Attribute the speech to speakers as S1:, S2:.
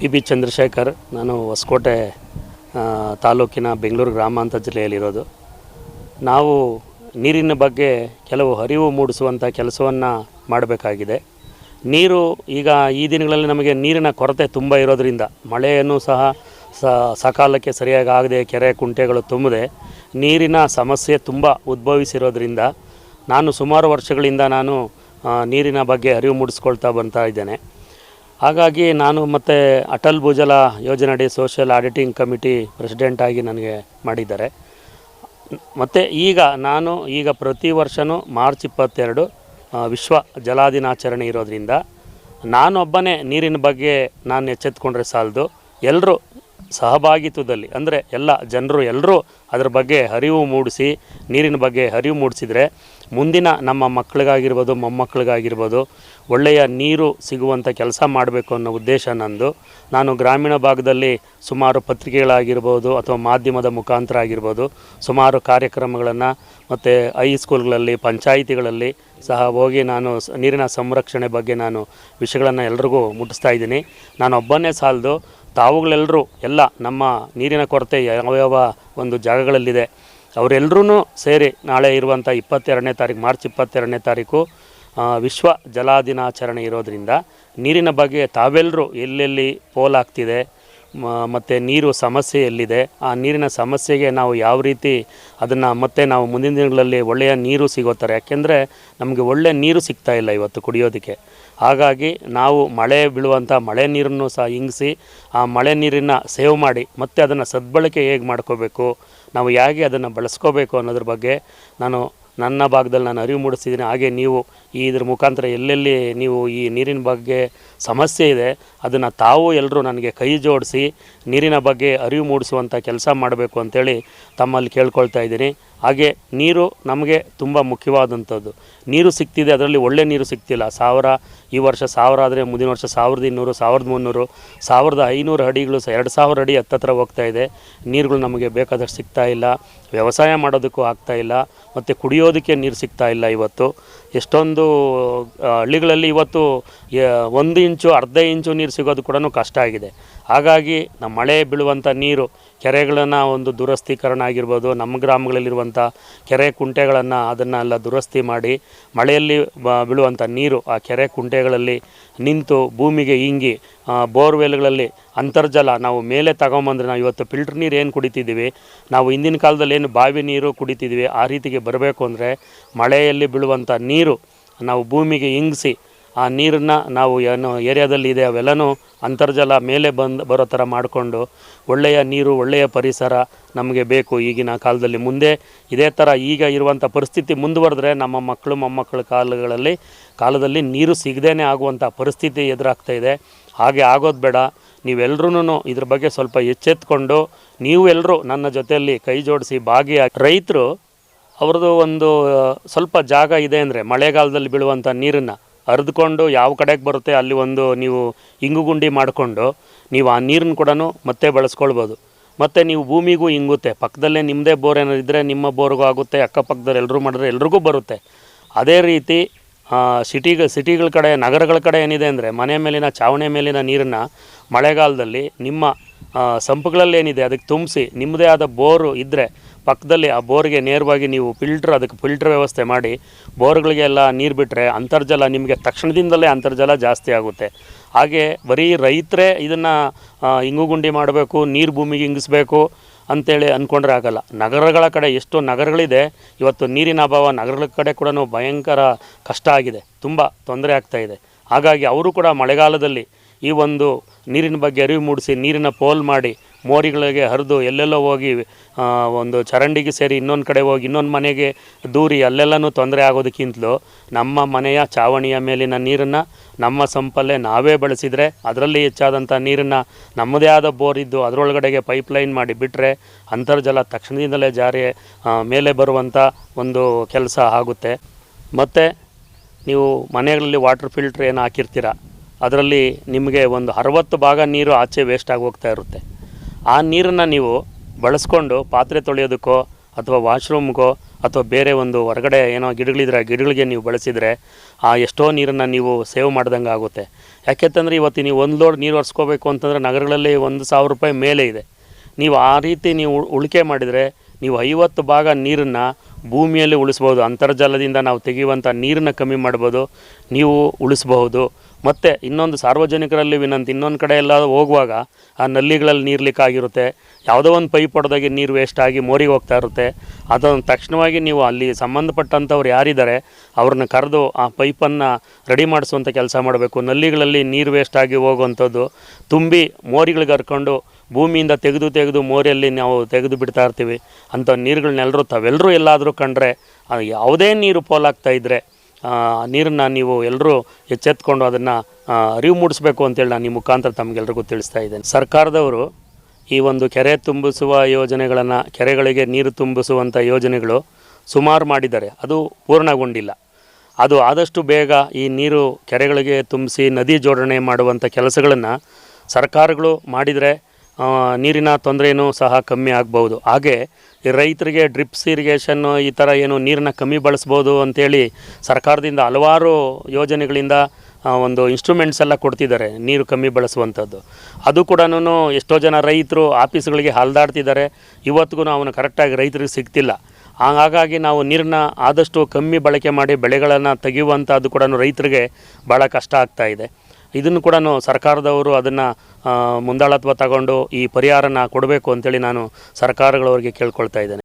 S1: P B Chandrashekhar, ನಾನು ಹೊಸಕೋಟೆ ತಾಲೂಕಿನ ಬೆಂಗಳೂರು ಗ್ರಾಮಾಂತರ ಜಿಲ್ಲೆಯಲ್ಲಿರೋದು. ನಾವು ನೀರಿನ ಬಗ್ಗೆ ಕೆಲವು ಅರಿವು ಮೂಡಿಸುವಂಥ ಕೆಲಸವನ್ನು ಮಾಡಬೇಕಾಗಿದೆ. ನೀರು ಈಗ ಈ ದಿನಗಳಲ್ಲಿ ನಮಗೆ ನೀರಿನ ಕೊರತೆ ತುಂಬ ಇರೋದರಿಂದ, ಮಳೆಯನ್ನು ಸಹ ಸಕಾಲಕ್ಕೆ ಸರಿಯಾಗಿ ಆಗದೆ ಕೆರೆ ಕುಂಟೆಗಳು ತುಂಬದೆ ನೀರಿನ ಸಮಸ್ಯೆ ತುಂಬ ಉದ್ಭವಿಸಿರೋದ್ರಿಂದ, ನಾನು ಸುಮಾರು ವರ್ಷಗಳಿಂದ ನಾನು ನೀರಿನ ಬಗ್ಗೆ ಅರಿವು ಮೂಡಿಸ್ಕೊಳ್ತಾ ಬರ್ತಾ ಇದ್ದೇನೆ. ಹಾಗಾಗಿ ನಾನು ಮತ್ತು ಅಟಲ್ ಭೂಜಲ ಯೋಜನೆಯಡಿ ಸೋಷಿಯಲ್ ಆಡಿಟಿಂಗ್ ಕಮಿಟಿ ಪ್ರೆಸಿಡೆಂಟ್ ಆಗಿ ನನಗೆ ಮಾಡಿದ್ದಾರೆ. ಮತ್ತು ಈಗ ನಾನು ಈಗ ಪ್ರತಿ ವರ್ಷವೂ ಮಾರ್ಚ್ ಇಪ್ಪತ್ತೆರಡು ವಿಶ್ವ ಜಲ ದಿನಾಚರಣೆ ಇರೋದ್ರಿಂದ ನಾನೊಬ್ಬನೇ ನೀರಿನ ಬಗ್ಗೆ ನಾನು ಎಚ್ಚೆತ್ಕೊಂಡ್ರೆ ಸಾಲದು. ಎಲ್ಲರೂ ಸಹಭಾಗಿತ್ವದಲ್ಲಿ, ಅಂದರೆ ಎಲ್ಲ ಜನರು ಎಲ್ಲರೂ ಅದರ ಬಗ್ಗೆ ಅರಿವು ಮೂಡಿಸಿ, ನೀರಿನ ಬಗ್ಗೆ ಅರಿವು ಮೂಡಿಸಿದರೆ ಮುಂದಿನ ನಮ್ಮ ಮಕ್ಕಳಿಗಾಗಿರ್ಬೋದು, ಮೊಮ್ಮಕ್ಕಳಿಗಾಗಿರ್ಬೋದು ಒಳ್ಳೆಯ ನೀರು ಸಿಗುವಂಥ ಕೆಲಸ ಮಾಡಬೇಕು ಅನ್ನೋ ಉದ್ದೇಶ ನಂದು. ನಾನು ಗ್ರಾಮೀಣ ಭಾಗದಲ್ಲಿ ಸುಮಾರು ಪತ್ರಿಕೆಗಳಾಗಿರ್ಬೋದು ಅಥವಾ ಮಾಧ್ಯಮದ ಮುಖಾಂತರ ಆಗಿರ್ಬೋದು ಸುಮಾರು ಕಾರ್ಯಕ್ರಮಗಳನ್ನು ಮತ್ತು ಹೈಸ್ಕೂಲ್ಗಳಲ್ಲಿ ಪಂಚಾಯಿತಿಗಳಲ್ಲಿ ಸಹ ಹೋಗಿ ನಾನು ನೀರಿನ ಸಂರಕ್ಷಣೆ ಬಗ್ಗೆ ನಾನು ವಿಷಯಗಳನ್ನು ಎಲ್ರಿಗೂ ಮುಟ್ಟಿಸ್ತಾ ಇದ್ದೀನಿ. ನಾನು ಒಬ್ಬನೇ ಸಾಲದು. ತಾವುಗಳೆಲ್ಲರೂ ಎಲ್ಲ ನಮ್ಮ ನೀರಿನ ಕೊರತೆ ಯಾವ ಯಾವ ಒಂದು ಜಾಗಗಳಲ್ಲಿದೆ ಅವರೆಲ್ಲರೂ ಸೇರಿ ನಾಳೆ ಇರುವಂಥ ಇಪ್ಪತ್ತೆರಡನೇ ತಾರೀಕು, ಮಾರ್ಚ್ ಇಪ್ಪತ್ತೆರಡನೇ ತಾರೀಕು ವಿಶ್ವ ಜಲ ದಿನಾಚರಣೆ ಇರೋದರಿಂದ ನೀರಿನ ಬಗ್ಗೆ ತಾವೆಲ್ಲರೂ ಎಲ್ಲೆಲ್ಲಿ ಪೋಲಾಗ್ತಿದೆ ಮತ್ತು ನೀರು ಸಮಸ್ಯೆ ಎಲ್ಲಿದೆ ಆ ನೀರಿನ ಸಮಸ್ಯೆಗೆ ನಾವು ಯಾವ ರೀತಿ ಅದನ್ನು ಮತ್ತೆ ನಾವು ಮುಂದಿನ ದಿನಗಳಲ್ಲಿ ಒಳ್ಳೆಯ ನೀರು ಸಿಗೋ ಥರ ಯಾಕೆಂದರೆ ನಮಗೆ ಒಳ್ಳೆಯ ನೀರು ಸಿಗ್ತಾ ಇಲ್ಲ ಇವತ್ತು ಕುಡಿಯೋದಕ್ಕೆ. ಹಾಗಾಗಿ ನಾವು ಮಳೆ ಬೀಳುವಂಥ ಮಳೆ ನೀರನ್ನು ಸಹ ಇಂಗಿಸಿ, ಆ ಮಳೆ ನೀರನ್ನು ಸೇವ್ ಮಾಡಿ, ಮತ್ತೆ ಅದನ್ನು ಸದ್ಬಳಕೆ ಹೇಗೆ ಮಾಡ್ಕೋಬೇಕು, ನಾವು ಹೇಗೆ ಅದನ್ನು ಬಳಸ್ಕೋಬೇಕು ಅನ್ನೋದ್ರ ಬಗ್ಗೆ ನಾನು ನನ್ನ ಭಾಗದಲ್ಲಿ ನಾನು ಅರಿವು ಮೂಡಿಸ್ತಿದ್ದೀನಿ. ಹಾಗೆ ನೀವು ಈ ಇದ್ರ ಮುಖಾಂತರ ಎಲ್ಲೆಲ್ಲಿ ನೀವು ಈ ನೀರಿನ ಬಗ್ಗೆ ಸಮಸ್ಯೆ ಇದೆ, ಅದನ್ನು ತಾವು ಎಲ್ಲರೂ ನನಗೆ ಕೈ ಜೋಡಿಸಿ ನೀರಿನ ಬಗ್ಗೆ ಅರಿವು ಮೂಡಿಸುವಂಥ ಕೆಲಸ ಮಾಡಬೇಕು ಅಂತೇಳಿ ತಮ್ಮಲ್ಲಿ ಕೇಳ್ಕೊಳ್ತಾ ಇದ್ದೀನಿ. ಹಾಗೆ ನೀರು ನಮಗೆ ತುಂಬ ಮುಖ್ಯವಾದಂಥದ್ದು. ನೀರು ಸಿಗ್ತಿದೆ, ಅದರಲ್ಲಿ ಒಳ್ಳೆ ನೀರು ಸಿಗ್ತಿಲ್ಲ. ಸಾವಿರ ಈ ವರ್ಷ ಸಾವಿರ ಆದರೆ ಮುಂದಿನ ವರ್ಷ ಸಾವಿರದ ಇನ್ನೂರು, ಸಾವಿರದ ಮುನ್ನೂರು, ಸಾವಿರದ ಐನೂರು ಅಡಿಗಳು ಎರಡು ಸಾವಿರ ಅಡಿ ಹತ್ತತ್ರ ಹೋಗ್ತಾ ಇದೆ. ನೀರುಗಳು ನಮಗೆ ಬೇಕಾದಷ್ಟು ಸಿಗ್ತಾ ಇಲ್ಲ. ವ್ಯವಸಾಯ ಮಾಡೋದಕ್ಕೂ ಆಗ್ತಾ ಇಲ್ಲ. ಮತ್ತು ಕುಡಿಯೋದಕ್ಕೆ ನೀರು ಸಿಗ್ತಾ ಇಲ್ಲ ಇವತ್ತು. ಎಷ್ಟೊಂದು ಹಳ್ಳಿಗಳಲ್ಲಿ ಇವತ್ತು ಒಂದು ಇಂಚು, ಅರ್ಧ ಇಂಚು ನೀರು ಸಿಗೋದು ಕೂಡ ಕಷ್ಟ ಆಗಿದೆ. ಹಾಗಾಗಿ ನಮ್ಮ ಮಳೆ ಬೀಳುವಂಥ ನೀರು, ಕೆರೆಗಳನ್ನು ಒಂದು ದುರಸ್ತೀಕರಣ ಆಗಿರ್ಬೋದು, ನಮ್ಮ ಗ್ರಾಮಗಳಲ್ಲಿರುವಂಥ ಕೆರೆ ಕುಂಟೆಗಳನ್ನು ಅದನ್ನೆಲ್ಲ ದುರಸ್ತಿ ಮಾಡಿ, ಮಳೆಯಲ್ಲಿ ಬೀಳುವಂಥ ನೀರು ಆ ಕೆರೆ ಕುಂಟೆಗಳಲ್ಲಿ ನಿಂತು ಭೂಮಿಗೆ ಇಂಗಿ ಬೋರ್ವೆಲ್ಗಳಲ್ಲಿ ಅಂತರ್ಜಲ, ನಾವು ಮೇಲೆ ತಗೊಂಬಂದ್ರೆ ನಾವು ಇವತ್ತು ಫಿಲ್ಟರ್ ನೀರು ಏನು ಕುಡಿತಿದ್ದೀವಿ, ನಾವು ಹಿಂದಿನ ಕಾಲದಲ್ಲಿ ಏನು ಬಾವಿ ನೀರು ಕುಡಿತಿದ್ವಿ ಆ ರೀತಿಗೆ ಬರಬೇಕು ಅಂದರೆ ಮಳೆಯಲ್ಲಿ ಬೀಳುವಂಥ ನೀರು ನಾವು ಭೂಮಿಗೆ ಇಂಗಿಸಿ, ಆ ನೀರನ್ನು ನಾವು ಏನು ಏರಿಯಾದಲ್ಲಿ ಇದೆ, ಅವೆಲ್ಲನೂ ಅಂತರ್ಜಲ ಮೇಲೆ ಬಂದು ಬರೋ ಥರ ಮಾಡಿಕೊಂಡು ಒಳ್ಳೆಯ ನೀರು, ಒಳ್ಳೆಯ ಪರಿಸರ ನಮಗೆ ಬೇಕು ಈಗಿನ ಕಾಲದಲ್ಲಿ. ಮುಂದೆ ಇದೇ ಥರ ಈಗ ಇರುವಂಥ ಪರಿಸ್ಥಿತಿ ಮುಂದುವರೆದ್ರೆ ನಮ್ಮ ಮಕ್ಕಳು, ಮೊಮ್ಮಕ್ಕಳ ಕಾಲಗಳಲ್ಲಿ, ಕಾಲದಲ್ಲಿ ನೀರು ಸಿಗದೇ ಆಗುವಂಥ ಪರಿಸ್ಥಿತಿ ಎದುರಾಗ್ತಾ ಇದೆ. ಹಾಗೆ ಆಗೋದು ಬೇಡ. ನೀವೆಲ್ಲರೂ ಇದ್ರ ಬಗ್ಗೆ ಸ್ವಲ್ಪ ಎಚ್ಚೆತ್ಕೊಂಡು ನೀವು ಎಲ್ಲರೂ ನನ್ನ ಜೊತೆಯಲ್ಲಿ ಕೈ ಜೋಡಿಸಿ ಭಾಗಿಯಾಗಿ ರೈತರು, ಅವ್ರದ್ದು ಒಂದು ಸ್ವಲ್ಪ ಜಾಗ ಇದೆ ಅಂದರೆ ಮಳೆಗಾಲದಲ್ಲಿ ಬೀಳುವಂಥ ನೀರನ್ನು ಹರಿದುಕೊಂಡು ಯಾವ ಕಡೆಗೆ ಬರುತ್ತೆ ಅಲ್ಲಿ ಒಂದು ನೀವು ಇಂಗುಗುಂಡಿ ಮಾಡಿಕೊಂಡು ನೀವು ಆ ನೀರನ್ನು ಕೂಡ ಮತ್ತೆ ಬಳಸ್ಕೊಳ್ಬೋದು. ಮತ್ತು ನೀವು ಭೂಮಿಗೂ ಇಂಗುತ್ತೆ. ಪಕ್ಕದಲ್ಲೇ ನಿಮ್ಮದೇ ಬೋರ್ ಏನಾದ್ರು ಇದ್ದರೆ ನಿಮ್ಮ ಬೋರ್ಗೂ ಆಗುತ್ತೆ ಅಕ್ಕಪಕ್ಕದಲ್ಲಿ ಎಲ್ಲರೂ ಮಾಡಿದ್ರೆ ಎಲ್ರಿಗೂ ಬರುತ್ತೆ. ಅದೇ ರೀತಿ ಸಿಟಿಗ ಸಿಟಿಗಳ ಕಡೆ, ನಗರಗಳ ಕಡೆ ಏನಿದೆ ಅಂದರೆ ಮನೆ ಮೇಲಿನ, ಚಾವಣಿ ಮೇಲಿನ ನೀರನ್ನು ಮಳೆಗಾಲದಲ್ಲಿ ನಿಮ್ಮ ಸಂಪುಗಳಲ್ಲಿ ಏನಿದೆ, ಅದಕ್ಕೆ ತುಂಬಿಸಿ, ನಿಮ್ಮದೇ ಆದ ಬೋರು ಇದ್ದರೆ ಪಕ್ಕದಲ್ಲಿ ಆ ಬೋರ್ಗೆ ನೇರವಾಗಿ ನೀವು ಫಿಲ್ಟ್ರ್, ಅದಕ್ಕೆ ಫಿಲ್ಟ್ರ್ ವ್ಯವಸ್ಥೆ ಮಾಡಿ, ಬೋರ್ಗಳಿಗೆಲ್ಲ ನೀರು ಬಿಟ್ಟರೆ ಅಂತರ್ಜಲ ನಿಮಗೆ ತಕ್ಷಣದಿಂದಲೇ ಅಂತರ್ಜಲ ಜಾಸ್ತಿ ಆಗುತ್ತೆ. ಹಾಗೆ ಬರೀ ರೈತರೇ ಇದನ್ನು ಇಂಗುಗುಂಡಿ ಮಾಡಬೇಕು, ನೀರು ಭೂಮಿಗೆ ಇಂಗಿಸ್ಬೇಕು ಅಂತೇಳಿ ಅಂದ್ಕೊಂಡ್ರೆ ಆಗಲ್ಲ. ನಗರಗಳ ಕಡೆ ಎಷ್ಟು ನಗರಗಳಿದೆ, ಇವತ್ತು ನೀರಿನ ಅಭಾವ ನಗರಗಳ ಕಡೆ ಕೂಡ ಭಯಂಕರ ಕಷ್ಟ ಆಗಿದೆ, ತುಂಬ ತೊಂದರೆ ಆಗ್ತಾ ಇದೆ. ಹಾಗಾಗಿ ಅವರು ಕೂಡ ಮಳೆಗಾಲದಲ್ಲಿ ಈ ಒಂದು ನೀರಿನ ಬಗ್ಗೆ ಅರಿವು ಮೂಡಿಸಿ ನೀರಿನ ಪೋಲ್ ಮಾಡಿ ಮೋರಿಗಳಿಗೆ ಹರಿದು ಎಲ್ಲೆಲ್ಲೋ ಹೋಗಿ ಒಂದು ಚರಂಡಿಗೆ ಸೇರಿ ಇನ್ನೊಂದು ಕಡೆ ಹೋಗಿ, ಇನ್ನೊಂದು ಮನೆಗೆ ದೂರಿ ಅಲ್ಲೆಲ್ಲನೂ ತೊಂದರೆ ಆಗೋದಕ್ಕಿಂತಲೂ ನಮ್ಮ ಮನೆಯ ಚಾವಣಿಯ ಮೇಲಿನ ನೀರನ್ನು ನಮ್ಮ ಸಂಪಲ್ಲೇ ನಾವೇ ಬಳಸಿದರೆ ಅದರಲ್ಲಿ ಹೆಚ್ಚಾದಂಥ ನೀರನ್ನು ನಮ್ಮದೇ ಆದ ಬೋರ್ ಇದ್ದು ಅದರೊಳಗಡೆಗೆ ಪೈಪ್ಲೈನ್ ಮಾಡಿ ಬಿಟ್ಟರೆ ಅಂತರ್ಜಲ ತಕ್ಷಣದಿಂದಲೇ ಜಾರಿ ಮೇಲೆ ಬರುವಂಥ ಒಂದು ಕೆಲಸ ಆಗುತ್ತೆ. ಮತ್ತು ನೀವು ಮನೆಗಳಲ್ಲಿ ವಾಟರ್ ಫಿಲ್ಟ್ರ್ ಏನು ಹಾಕಿರ್ತೀರ? ಅದರಲ್ಲಿ ನಿಮಗೆ ಒಂದು ಅರವತ್ತು ಭಾಗ ನೀರು ಆಚೆ ವೇಸ್ಟ್ ಆಗಿ ಹೋಗ್ತಾ ಇರುತ್ತೆ. ಆ ನೀರನ್ನು ನೀವು ಬಳಸ್ಕೊಂಡು ಪಾತ್ರೆ ತೊಳೆಯೋದಕ್ಕೋ ಅಥವಾ ವಾಶ್ರೂಮ್ಗೋ ಅಥವಾ ಬೇರೆ ಒಂದು ಹೊರಗಡೆ ಏನೋ ಗಿಡಗಳಿದ್ರೆ ಗಿಡಗಳಿಗೆ ನೀವು ಬಳಸಿದರೆ ಆ ಎಷ್ಟೋ ನೀರನ್ನು ನೀವು ಸೇವ್ ಮಾಡ್ದಂಗೆ ಆಗುತ್ತೆ. ಯಾಕೆಂತಂದರೆ ಇವತ್ತು ನೀವು ಒಂದು ಲೋಡ್ ನೀರು ಒರೆಸ್ಕೋಬೇಕು ಅಂತಂದರೆ ನಗರಗಳಲ್ಲಿ ಒಂದು ಸಾವಿರ ರೂಪಾಯಿ ಮೇಲೆ ಇದೆ. ನೀವು ಆ ರೀತಿ ನೀವು ಉಳ್- ಉಳಿಕೆ ಮಾಡಿದರೆ ನೀವು ಐವತ್ತು ಭಾಗ ನೀರನ್ನು ಭೂಮಿಯಲ್ಲಿ ಉಳಿಸ್ಬೋದು. ಅಂತರ್ಜಾಲದಿಂದ ನಾವು ತೆಗೆಯುವಂಥ ನೀರನ್ನು ಕಮ್ಮಿ ಮಾಡ್ಬೋದು. ನೀವು ಉಳಿಸ್ಬಹುದು. ಮತ್ತು ಇನ್ನೊಂದು ಸಾರ್ವಜನಿಕರಲ್ಲಿ ವಿನಂತಿ, ಇನ್ನೊಂದು ಕಡೆ ಎಲ್ಲ ಹೋಗುವಾಗ ಆ ನಲ್ಲಿಗಳಲ್ಲಿ ನೀರು ಲೀಕ್ ಆಗಿರುತ್ತೆ. ಯಾವುದೋ ಒಂದು ಪೈಪ್ ಹೊಡೆದಾಗಿ ನೀರು ವೇಸ್ಟ್ ಆಗಿ ಮೋರಿಗೆ ಹೋಗ್ತಾ ಇರುತ್ತೆ. ಅದನ್ನು ತಕ್ಷಣವಾಗಿ ನೀವು ಅಲ್ಲಿ ಸಂಬಂಧಪಟ್ಟಂಥವ್ರು ಯಾರಿದ್ದಾರೆ ಅವ್ರನ್ನ ಕರೆದು ಆ ಪೈಪನ್ನು ರೆಡಿ ಮಾಡಿಸುವಂಥ ಕೆಲಸ ಮಾಡಬೇಕು. ನಲ್ಲಿಗಳಲ್ಲಿ ನೀರು ವೇಸ್ಟ್ ಆಗಿ ಹೋಗುವಂಥದ್ದು, ತುಂಬಿ ಮೋರಿಗಳಿಗೆ ಹರ್ಕೊಂಡು ಭೂಮಿಯಿಂದ ತೆಗೆದು ತೆಗೆದು ಮೋರಿಯಲ್ಲಿ ನಾವು ತೆಗೆದು ಬಿಡ್ತಾ ಇರ್ತೀವಿ. ಅಂಥ ನೀರುಗಳನ್ನೆಲ್ಲರೂ ತಾವೆಲ್ಲರೂ ಎಲ್ಲಾದರೂ ಕಂಡ್ರೆ ಯಾವುದೇ ನೀರು ಪೋಲಾಗ್ತಾ ಇದ್ದರೆ ನೀರನ್ನು ನೀವು ಎಲ್ಲರೂ ಎಚ್ಚೆತ್ಕೊಂಡು ಅದನ್ನು ಅರಿವು ಮೂಡಿಸ್ಬೇಕು ಅಂತೇಳಿ ನಾನು ಈ ಮುಖಾಂತರ ತಮಗೆಲ್ರಿಗೂ ತಿಳಿಸ್ತಾ ಇದ್ದೇನೆ. ಸರ್ಕಾರದವರು ಈ ಒಂದು ಕೆರೆ ತುಂಬಿಸುವ ಯೋಜನೆಗಳನ್ನು, ಕೆರೆಗಳಿಗೆ ನೀರು ತುಂಬಿಸುವಂಥ ಯೋಜನೆಗಳು ಸುಮಾರು ಮಾಡಿದ್ದಾರೆ. ಅದು ಪೂರ್ಣಗೊಂಡಿಲ್ಲ. ಅದು ಆದಷ್ಟು ಬೇಗ ಈ ನೀರು ಕೆರೆಗಳಿಗೆ ತುಂಬಿಸಿ ನದಿ ಜೋಡಣೆ ಮಾಡುವಂಥ ಕೆಲಸಗಳನ್ನು ಸರ್ಕಾರಗಳು ಮಾಡಿದರೆ ನೀರಿನ ತೊಂದರೆಯೂ ಸಹ ಕಮ್ಮಿ ಆಗ್ಬೋದು ಹಾಗೆ ರೈತರಿಗೆ ಡ್ರಿಪ್ಸ್ ಇರಿಗೇಷನ್ನು ಈ ಥರ ಏನು ನೀರನ್ನ ಕಮ್ಮಿ ಬಳಸ್ಬೋದು ಅಂಥೇಳಿ ಸರ್ಕಾರದಿಂದ ಹಲವಾರು ಯೋಜನೆಗಳಿಂದ ಒಂದು ಇನ್ಸ್ಟ್ರೂಮೆಂಟ್ಸ್ ಎಲ್ಲ ಕೊಡ್ತಿದ್ದಾರೆ ನೀರು ಕಮ್ಮಿ ಬಳಸುವಂಥದ್ದು. ಅದು ಕೂಡ ಎಷ್ಟೋ ಜನ ರೈತರು ಆಫೀಸ್ಗಳಿಗೆ ಹಲ್ದಾಡ್ತಿದ್ದಾರೆ ಇವತ್ತಿಗೂ ಅವನು ಕರೆಕ್ಟಾಗಿ ರೈತರಿಗೆ ಸಿಗ್ತಿಲ್ಲ. ಹಾಗಾಗಿ ನಾವು ನೀರನ್ನ ಆದಷ್ಟು ಕಮ್ಮಿ ಬಳಕೆ ಮಾಡಿ ಬೆಳೆಗಳನ್ನು ತೆಗೆಯುವಂಥದ್ದು ಕೂಡ ರೈತರಿಗೆ ಭಾಳ ಕಷ್ಟ ಆಗ್ತಾ ಇದೆ. ಇದನ್ನು ಕೂಡ ಸರ್ಕಾರದವರು ಅದನ್ನು ಮುಂದಾಳತ್ವ ತಗೊಂಡು ಈ ಪರಿಹಾರನ ಕೊಡಬೇಕು ಅಂತೇಳಿ ನಾನು ಸರ್ಕಾರಗಳವರಿಗೆ ಕೇಳ್ಕೊಳ್ತಾ ಇದ್ದೇನೆ.